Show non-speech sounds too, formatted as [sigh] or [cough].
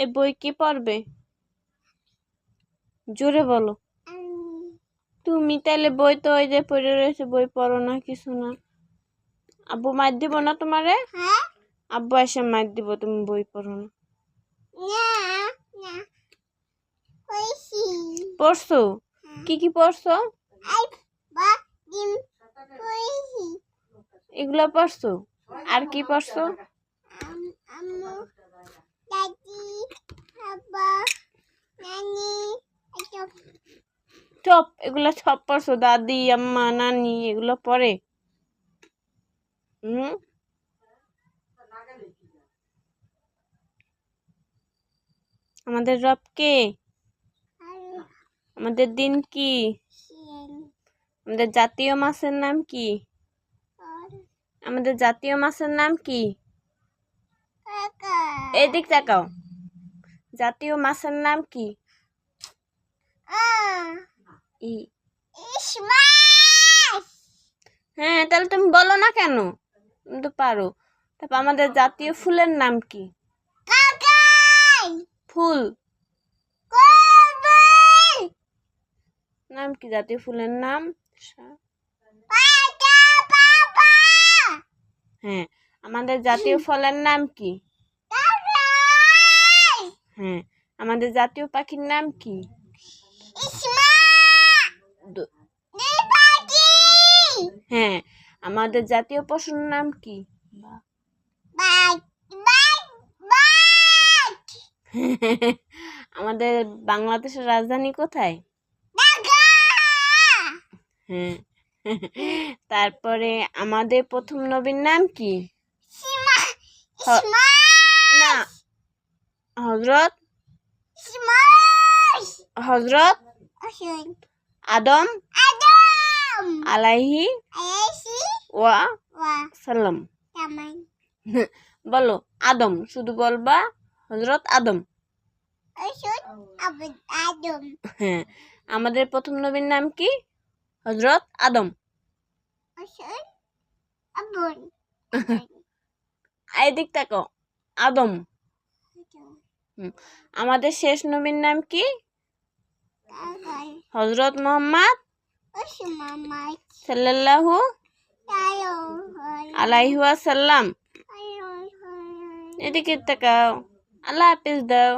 এই বই কি পড়বে? জোরে বলো। তুমি তাহলে বই তো ওই যে পড়ে রয়েছে, বই পড়ো না, কিছু না। আব্বু মার দিব না তোমারে? আব্বু এসে মার দিব, তুমি বই পড়ো না। পড়ছো? কি কি পড়ছো? এগুলো পড়ছো? আর কি পড়ছো? নানি এগুলো সব পড়ছো দাদি আম্মা নানি এগুলো পড়ে? হুম? আমাদের রব কে? আমাদের দিন কি? আমাদের জাতীয় মাছের নাম কি? আমাদের জাতীয় মাছের নাম কি? এদিক তাকাও। জাতীয় মাছের নাম কি? হ্যাঁ তাহলে তুমি বলো না কেন? তুমি তো পারো। তারপর আমাদের জাতীয় ফুলের নাম কি? ফুল। নাম কি জাতীয় ফুলের নাম? হ্যাঁ আমাদের জাতীয় [laughs] ফলের নাম কি কাকাই হ্যাঁ আমাদের জাতীয় পাখির নাম কি? হ্যাঁ আমাদের জাতীয় পশুর নাম কি? [laughs] আমাদের বাংলাদেশের রাজধানী কোথায়? হ্যাঁ [laughs] তারপরে আমাদের প্রথম নবীর নাম কি? না হজরত হজরত আদম আদম! আলাইহি ওয়া ওয়া [laughs] বলো আদম শুধু বলবা হজরত আদম? হ্যাঁ আমাদের প্রথম নবীর নাম কি? হজরত আদম। [laughs] এদিক আদম। আমাদের শেষ নবীর নাম কি? হজরত মোহাম্মদ আসুন মামা সাল্লাল্লাহু তায়ো আলাইহি এদিকে তাকাও। আল্লাহ হাফিজ দাও।